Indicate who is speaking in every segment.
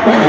Speaker 1: Oh,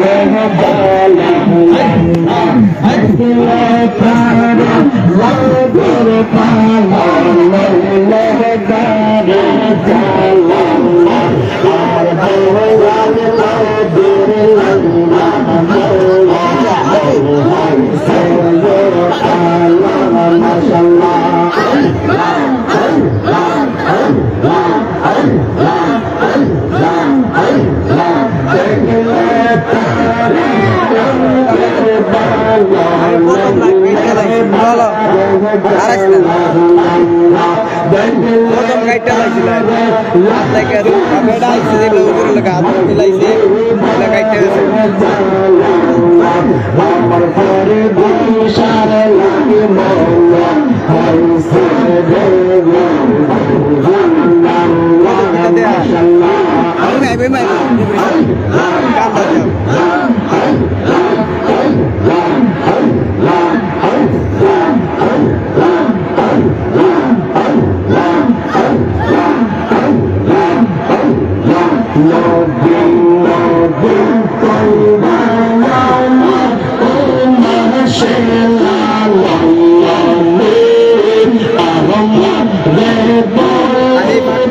Speaker 1: रे প্রথম গাইডটা লাইছিল লাইকে এটা আইছে যেগুলো উপরে লাগা হাত মিলাইছে গাইডটা গেছে এটা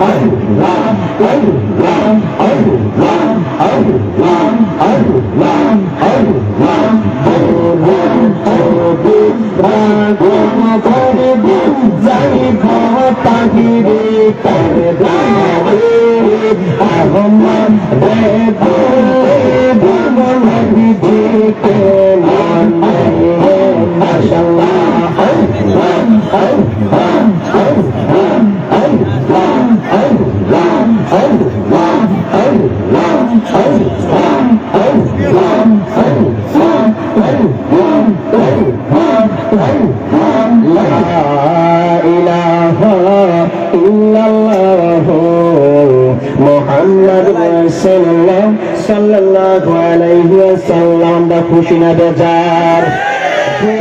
Speaker 1: গাইতাম না
Speaker 2: আমরা খুশি না বেজার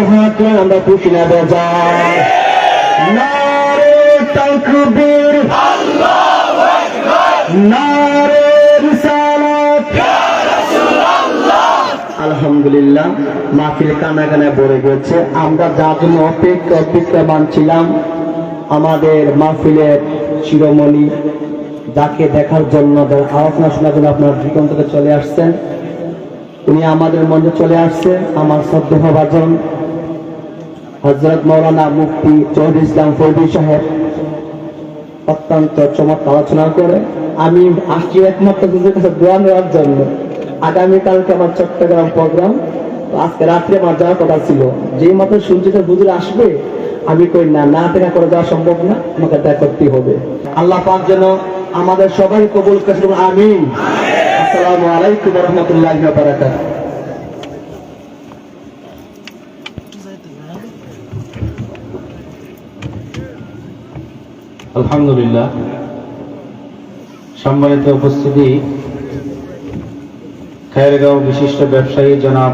Speaker 2: হাতে আমরা খুশি না বেজার নারে তকবীর নারে রিসালাত
Speaker 1: আলহামদুলিল্লাহ, মাহফিল কানা কানায় ভরে গেছে। আমরা যার জন্য অপেক্ষা অপেক্ষামান ছিলাম, আমাদের মাহফিলের শিরোমণি যাকে দেখার জন্য আলোচনা শোনার জন্য আপনার দিগন্ত থেকে চলে আসছেন, উনি আমাদের মঞ্চে চলে আসছে। আমার শ্রদ্ধেয় ভাজন হজরত মৌলানা মুফতি চৌধুরী ইসলাম ফৌজি সাহেব অত্যন্ত চমৎকার আলোচনা করে। আমি আসছি একমাত্র দোয়া নেওয়ার জন্য। আগামীকালকে আমার চট্টগ্রাম প্রোগ্রাম। আজকে রাত্রে আমার যাওয়ার কথা ছিল। যেই মাত্র শুনছি যে হুজুর আসবে, আমি কই, না না দেখা করে যাওয়া সম্ভব না, আমাকে দেখা করতেই হবে। আল্লাহ পাক যেন আমাদের সবাই কবুল করে আমিন। আসসালামু আলাইকুম রহমতুল্লাহ বারাকাত
Speaker 3: আলহামদুলিল্লাহ। সম্মানিত উপস্থিতি খায়রগাঁও বিশিষ্ট ব্যবসায়ী জনাব